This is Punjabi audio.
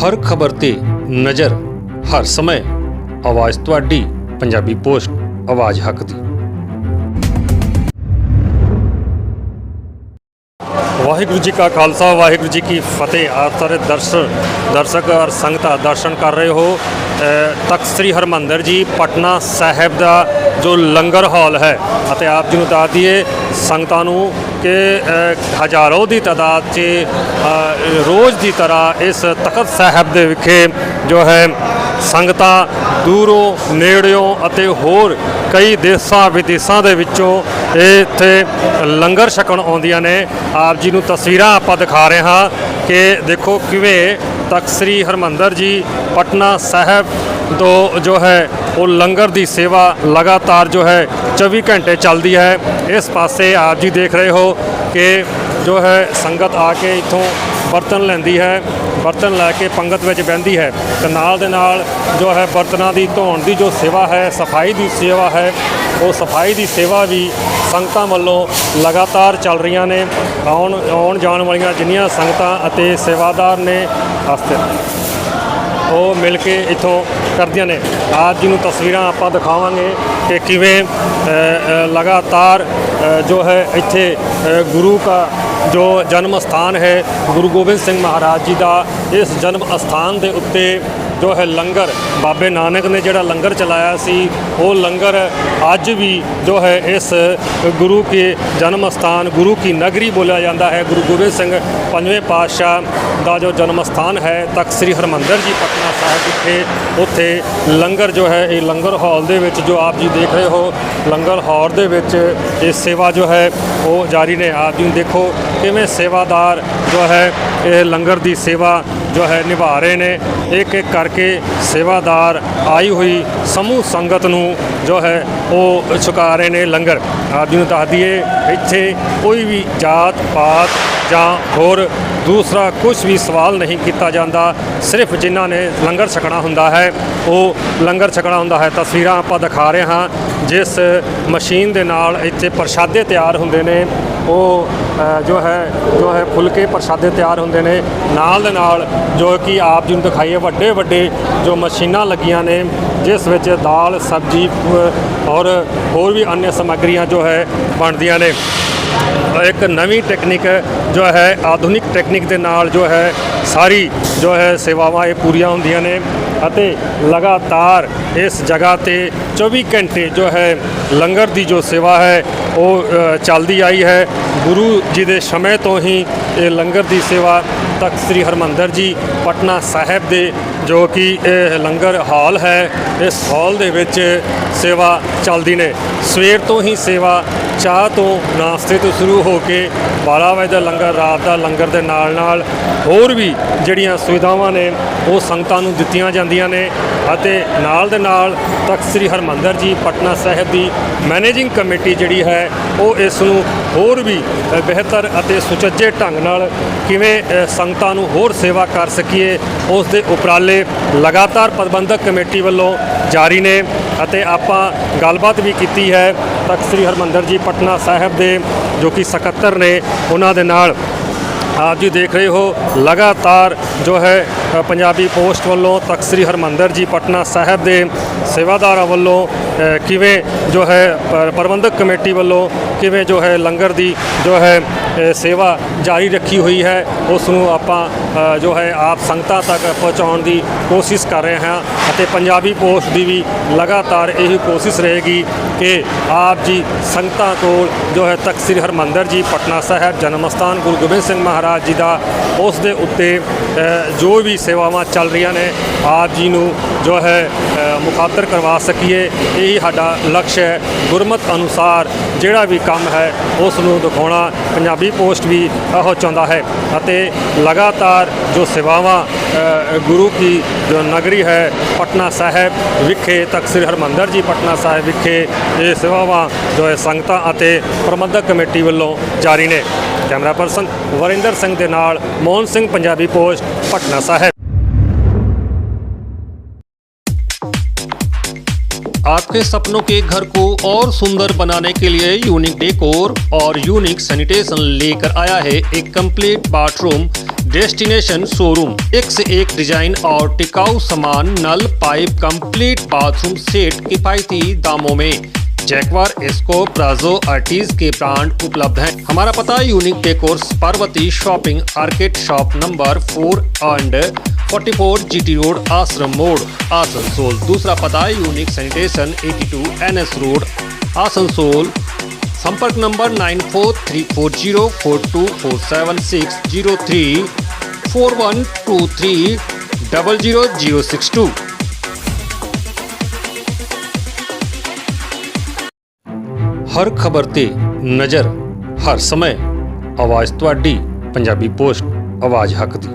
ਹਰ ਖਬਰ ਤੇ ਨਜ਼ਰ, ਹਰ ਸਮੇਂ। ਆਵਾਜ਼ ਤੁਹਾਡੀ, ਪੰਜਾਬੀ ਪੋਸਟ, ਆਵਾਜ਼ ਹੱਕ ਦੀ। ਵਾਹਿਗੁਰੂ ਜੀ ਕਾ ਖਾਲਸਾ, ਵਾਹਿਗੁਰੂ ਜੀ ਕੀ ਫਤਿਹ। ਆਪ ਸਾਰੇ ਦਰਸ਼ਕ ਦਰਸ਼ਕ ਔਰ ਸੰਗਤਾਂ ਦਰਸ਼ਨ ਕਰ ਰਹੇ ਹੋ। ਤਖਤ ਸ੍ਰੀ ਹਰਮੰਦਰ ਜੀ ਪਟਨਾ ਸਾਹਿਬ ਦਾ ਜੋ ਲੰਗਰ ਹਾਲ ਹੈ ਅਤੇ ਆਪ ਜੀ ਨੂੰ ਦੱਸ ਦਈਏ ਸੰਗਤਾਂ ਨੂੰ ਕਿ ਅ, ਹਜ਼ਾਰਾਂ ਦੀ ਤਾਦਾਦ 'ਚ ਰੋਜ਼ ਦੀ ਤਰ੍ਹਾਂ ਇਸ ਤਖਤ ਸਾਹਿਬ ਦੇ ਵਿਖੇ ਜੋ ਹੈ ਸੰਗਤਾਂ ਦੂਰੋਂ ਨੇੜਿਓਂ ਅਤੇ ਹੋਰ ਕਈ ਦੇਸ਼ਾਂ ਵਿਦੇਸ਼ਾਂ ਦੇ ਵਿੱਚੋਂ ਇਹ ਇੱਥੇ ਲੰਗਰ ਛਕਣ ਆਉਂਦੀਆਂ ਨੇ। ਆਪ ਜੀ ਨੂੰ ਤਸਵੀਰਾਂ ਆਪਾਂ ਦਿਖਾ ਰਹੇ ਹਾਂ ਕਿ ਦੇਖੋ ਕਿਵੇਂ ਤਖਤ ਸ੍ਰੀ ਹਰਮੰਦਰ ਜੀ, ਪਟਨਾ ਸਾਹਿਬ ਤੋਂ ਜੋ ਹੈ, ਉਹ ਲੰਗਰ ਦੀ ਸੇਵਾ ਲਗਾਤਾਰ ਜੋ ਹੈ 24 ਘੰਟੇ ਚੱਲਦੀ ਹੈ। ਇਸ ਪਾਸੇ ਆਪ ਜੀ ਦੇਖ ਰਹੇ ਹੋ ਕਿ ਜੋ ਹੈ, ਸੰਗਤ ਆ ਕੇ ਇੱਥੋਂ ਬਰਤਨ ਲੈਂਦੀ ਹੈ, ਬਰਤਨ ਲੈ ਕੇ ਪੰਗਤ ਵਿੱਚ ਬਹਿੰਦੀ ਹੈ ਤੇ ਨਾਲ ਦੇ ਨਾਲ ਜੋ ਹੈ ਬਰਤਨਾਂ ਦੀ ਧੋਣ ਦੀ ਜੋ ਸੇਵਾ ਹੈ, ਸਫ਼ਾਈ ਦੀ ਸੇਵਾ ਹੈ, ਉਹ ਸਫ਼ਾਈ ਦੀ ਸੇਵਾ ਵੀ ਸੰਗਤਾਂ ਵੱਲੋਂ ਲਗਾਤਾਰ ਚੱਲ ਰਹੀਆਂ ਨੇ, ਆਉਣ ਆਉਣ ਜਾਣ ਵਾਲੀਆਂ ਜਿੰਨੀਆਂ ਸੰਗਤਾਂ ਅਤੇ ਸੇਵਾਦਾਰ ਨੇ ਵਾਸਤੇ ਉਹ ਮਿਲ ਕੇ ਇਥੋਂ ਕਰਦੀਆਂ ਨੇ। ਆਪ ਜੀ ਨੂੰ ਤਸਵੀਰਾਂ ਆਪਾਂ ਦਿਖਾਵਾਂਗੇ ਕਿ ਕਿਵੇਂ ਲਗਾਤਾਰ ਜੋ ਹੈ ਇੱਥੇ ਗੁਰੂ ਦਾ ਜੋ ਜਨਮ ਸਥਾਨ ਹੈ ਗੁਰੂ ਗੋਬਿੰਦ ਸਿੰਘ ਮਹਾਰਾਜ ਜੀ ਦਾ, ਇਸ ਜਨਮ ਸਥਾਨ ਦੇ ਉੱਤੇ ਜੋ ਹੈ ਲੰਗਰ, ਬਾਬੇ ਨਾਨਕ ਨੇ ਜਿਹੜਾ ਲੰਗਰ ਚਲਾਇਆ ਸੀ, ਉਹ ਲੰਗਰ ਅੱਜ ਵੀ ਜੋ ਹੈ ਇਸ ਗੁਰੂ ਕੇ ਜਨਮ ਸਥਾਨ, ਗੁਰੂ ਕੀ ਨਗਰੀ ਬੋਲਿਆ ਜਾਂਦਾ ਹੈ। ਗੁਰੂ ਗੋਬਿੰਦ ਸਿੰਘ ਪੰਜਵੇਂ ਪਾਤਸ਼ਾਹ ਦਾ ਜੋ ਜਨਮ ਸਥਾਨ ਹੈ, ਤਖਤ ਸ੍ਰੀ ਹਰਮੰਦਰ ਜੀ ਪਟਨਾ ਸਾਹਿਬ ਵਿਖੇ, ਉੱਥੇ ਲੰਗਰ ਜੋ ਹੈ, ਇਹ ਲੰਗਰ ਹਾਲ ਦੇ ਵਿੱਚ ਜੋ ਆਪ ਜੀ ਦੇਖ ਰਹੇ ਹੋ, ਲੰਗਰ ਹਾਲ ਦੇ ਵਿੱਚ ਇਹ ਸੇਵਾ ਜੋ ਹੈ, ਉਹ ਜਾਰੀ ਨੇ। ਆਪ ਜੀ ਨੂੰ ਦੇਖੋ ਕਿਵੇਂ ਸੇਵਾਦਾਰ ਜੋ ਹੈ, ਇਹ ਲੰਗਰ ਦੀ ਸੇਵਾ ਜੋ ਹੈ ਨਿਭਾ ਰਹੇ ਨੇ। ਇੱਕ ਇੱਕ ਕਰਕੇ ਸੇਵਾਦਾਰ ਆਈ ਹੋਈ ਸਮੂਹ ਸੰਗਤ ਨੂੰ ਜੋ ਹੈ, ਉਹ ਛਕਾ ਰਹੇ ਨੇ ਲੰਗਰ। ਆਪ ਜੀ ਨੂੰ ਦੱਸ ਦਈਏ, ਇੱਥੇ ਕੋਈ ਵੀ ਜਾਤ ਪਾਤ ਜਾਂ ਹੋਰ ਦੂਸਰਾ ਕੁਝ ਵੀ ਸਵਾਲ ਨਹੀਂ ਕੀਤਾ ਜਾਂਦਾ। ਸਿਰਫ ਜਿਨ੍ਹਾਂ ਨੇ ਲੰਗਰ ਛਕਣਾ ਹੁੰਦਾ ਹੈ, ਉਹ ਲੰਗਰ ਛਕਣਾ ਹੁੰਦਾ ਹੈ। ਤਸਵੀਰਾਂ ਆਪਾਂ ਦਿਖਾ ਰਹੇ ਹਾਂ, ਜਿਸ ਮਸ਼ੀਨ ਦੇ ਨਾਲ ਇੱਥੇ ਪ੍ਰਸ਼ਾਦੇ ਤਿਆਰ ਹੁੰਦੇ ਨੇ। ਉਹ ਜੋ ਹੈ ਜੋ ਹੈ ਫੁਲਕੇ ਪ੍ਰਸ਼ਾਦੇ ਤਿਆਰ ਹੁੰਦੇ ਨੇ, ਨਾਲ ਦੇ ਨਾਲ ਜੋ ਕਿ ਆਪ ਜੀ ਨੂੰ ਦਿਖਾਈਏ, ਵੱਡੇ ਵੱਡੇ ਜੋ ਮਸ਼ੀਨਾਂ ਲੱਗੀਆਂ ਨੇ, ਜਿਸ ਵਿੱਚ ਦਾਲ, ਸਬਜ਼ੀ ਔਰ ਹੋਰ ਵੀ ਅਨਿਆ ਸਮੱਗਰੀਆਂ ਜੋ ਹੈ ਬਣਦੀਆਂ ਨੇ। ਇੱਕ ਨਵੀਂ ਟੈਕਨੀਕ ਜੋ ਹੈ ਆਧੁਨਿਕ ਟੈਕਨੀਕ ਦੇ ਨਾਲ ਜੋ ਹੈ ਸਾਰੀ ਜੋ ਹੈ ਸੇਵਾਵਾਂ ਇਹ ਪੂਰੀਆਂ ਹੁੰਦੀਆਂ ਨੇ ਅਤੇ ਲਗਾਤਾਰ ਇਸ ਜਗ੍ਹਾ ਤੇ 24 ਘੰਟੇ ਜੋ ਹੈ ਲੰਗਰ ਦੀ ਜੋ ਸੇਵਾ ਹੈ, ਉਹ ਚੱਲਦੀ ਆਈ ਹੈ। ਗੁਰੂ ਜੀ ਦੇ ਸਮੇਂ ਤੋਂ ਹੀ ਇਹ ਲੰਗਰ ਦੀ ਸੇਵਾ ਤਖਤ ਸ੍ਰੀ ਹਰਮੰਦਰ ਜੀ, ਪਟਨਾ ਸਾਹਿਬ ਦੇ, ਜੋ ਕਿ ਇਹ ਲੰਗਰ ਹਾਲ ਹੈ, ਇਸ ਹਾਲ ਦੇ ਵਿੱਚ ਸੇਵਾ ਚੱਲਦੀ ਨੇ। ਸਵੇਰ ਤੋਂ ਹੀ ਸੇਵਾ, ਚਾਹ ਤੋਂ ਨਾਸ਼ਤੇ ਤੋਂ ਸ਼ੁਰੂ ਹੋ ਕੇ 12 ਵਜੇ ਦਾ ਲੰਗਰ, ਰਾਤ ਦਾ ਲੰਗਰ ਦੇ ਨਾਲ ਨਾਲ ਹੋਰ ਵੀ ਜਿਹੜੀਆਂ ਸੁਵਿਧਾਵਾਂ ਨੇ, ਉਹ ਸੰਗਤਾਂ ਨੂੰ ਦਿੱਤੀਆਂ ਜਾਂਦੀਆਂ ਨੇ ਅਤੇ ਨਾਲ ਦੇ ਨਾਲ ਤਖਤ ਸ੍ਰੀ ਹਰਮੰਦਰ ਜੀ, ਪਟਨਾ ਸਾਹਿਬ ਦੀ ਮੈਨੇਜਿੰਗ ਕਮੇਟੀ ਜਿਹੜੀ ਹੈ, ਉਹ ਇਸ ਨੂੰ ਹੋਰ ਵੀ ਬਿਹਤਰ ਅਤੇ ਸੁਚੱਜੇ ਢੰਗ ਨਾਲ ਕਿਵੇਂ ਸੰਗਤਾਂ ਨੂੰ ਹੋਰ ਸੇਵਾ ਕਰ ਸਕੀਏ, ਉਸ ਦੇ ਉਪਰਾਲੇ ਲਗਾਤਾਰ ਪ੍ਰਬੰਧਕ ਕਮੇਟੀ ਵੱਲੋਂ ਜਾਰੀ ਨੇ ਅਤੇ ਆਪਾਂ ਗੱਲਬਾਤ ਵੀ ਕੀਤੀ ਹੈ ਤਖਤ ਸ੍ਰੀ ਹਰਮੰਦਰ ਜੀ ਪਟਨਾ ਸਾਹਿਬ ਦੇ, ਜੋ ਕਿ ਸਕੱਤਰ ਨੇ, ਉਹਨਾਂ ਦੇ ਨਾਲ। ਆਪ ਜੀ ਦੇਖ ਰਹੇ ਹੋ, ਲਗਾਤਾਰ ਜੋ ਹੈ ਪੰਜਾਬੀ ਪੋਸਟ ਵੱਲੋਂ ਤਖਤ ਸ੍ਰੀ ਹਰਮੰਦਰ ਜੀ ਪਟਨਾ ਸਾਹਿਬ ਦੇ ਸੇਵਾਦਾਰਾਂ ਵੱਲੋਂ ਕਿਵੇਂ ਜੋ ਹੈ ਪ੍ਰਬੰਧਕ ਕਮੇਟੀ ਵੱਲੋਂ ਕਿਵੇਂ ਜੋ ਹੈ ਲੰਗਰ ਦੀ ਜੋ ਹੈ ਸੇਵਾ ਜਾਰੀ ਰੱਖੀ ਹੋਈ ਹੈ, ਉਸ ਨੂੰ ਆਪਾਂ ਜੋ ਹੈ ਆਪ ਸੰਗਤਾਂ ਤੱਕ ਪਹੁੰਚਾਉਣ ਦੀ ਕੋਸ਼ਿਸ਼ ਕਰ ਰਹੇ ਹਾਂ ਅਤੇ ਪੰਜਾਬੀ ਪੋਸਟ ਦੀ ਵੀ ਲਗਾਤਾਰ ਇਹੀ ਕੋਸ਼ਿਸ਼ ਰਹੇਗੀ ਕਿ ਆਪ ਜੀ ਸੰਗਤਾਂ ਕੋਲ ਜੋ ਹੈ ਤਖਤ ਸ੍ਰੀ ਹਰਮੰਦਰ ਜੀ ਪਟਨਾ ਸਾਹਿਬ ਜਨਮ ਸਥਾਨ ਗੁਰੂ ਗੋਬਿੰਦ ਸਿੰਘ ਮਹਾਰਾਜ ਜੀ ਦਾ ਉਸ ਦੇ ਉੱਤੇ ਜੋ ਵੀ ਸੇਵਾਵਾਂ ਚੱਲ ਰਹੀਆਂ ਨੇ, ਆਪ ਜੀ ਨੂੰ ਜੋ ਹੈ ਮੁਖਾਤਰ ਕਰਵਾ ਸਕੀਏ। ਇਹੀ ਸਾਡਾ ਲਕਸ਼ ਹੈ। ਗੁਰਮਤ ਅਨੁਸਾਰ ਜਿਹੜਾ ਵੀ ਕੰਮ ਹੈ, ਉਸ ਨੂੰ ਦਿਖਾਉਣਾ ਪੰਜਾਬੀ ਪੋਸਟ ਵੀ ਇਹੋ ਚਾਹੁੰਦਾ ਹੈ। ਅਤੇ ਲਗਾਤਾਰ ਜੋ ਸੇਵਾਵਾਂ ਗੁਰੂ ਕੀ ਜੋ ਨਗਰੀ ਹੈ, ਪਟਨਾ ਸਾਹਿਬ ਵਿਖੇ ਤੱਕ ਸ੍ਰੀ ਹਰਮੰਦਰ ਜੀ ਪਟਨਾ ਸਾਹਿਬ ਵਿਖੇ ਇਹ ਸੇਵਾਵਾਂ ਜੋ ਹੈ, ਸੰਗਤਾਂ ਅਤੇ ਪ੍ਰਬੰਧਕ ਕਮੇਟੀ ਵੱਲੋਂ ਜਾਰੀ ਨੇ। ਕੈਮਰਾ ਪਰਸਨ ਵਰਿੰਦਰ ਸਿੰਘ ਦੇ ਨਾਲ ਮੋਹਨ ਸਿੰਘ ਪੰਜਾਬੀ ਪੋਸਟ ਪਟਨਾ ਸਾਹਿਬ आपके सपनों के घर को और सुंदर बनाने के लिए यूनिक डेकोर और यूनिक सैनिटेशन लेकर आया है एक कंप्लीट बाथरूम डेस्टिनेशन शोरूम एक से एक डिजाइन और टिकाऊ सामान नल पाइप कंप्लीट बाथरूम सेट किफायती दामों में जैकवार एस्को प्लाजो आर्टिज के ब्रांड उपलब्ध हैं। हमारा पता unique decors, Parvati shopping arcade shop number four and 44 GT road, Ashram मोड़, आसनसोल। दूसरा पता unique sanitation 82 NS road, Asansol. संपर्क number nine four three four zero four two four seven six zero three four one two three double zero zero six two. ਹਰ ਖਬਰ ਤੇ ਨਜ਼ਰ ਹਰ ਸਮੇਂ। ਆਵਾਜ਼ ਤੁਹਾਡੀ ਪੰਜਾਬੀ ਪੋਸਟ ਆਵਾਜ਼ ਹੱਕ ਦੀ।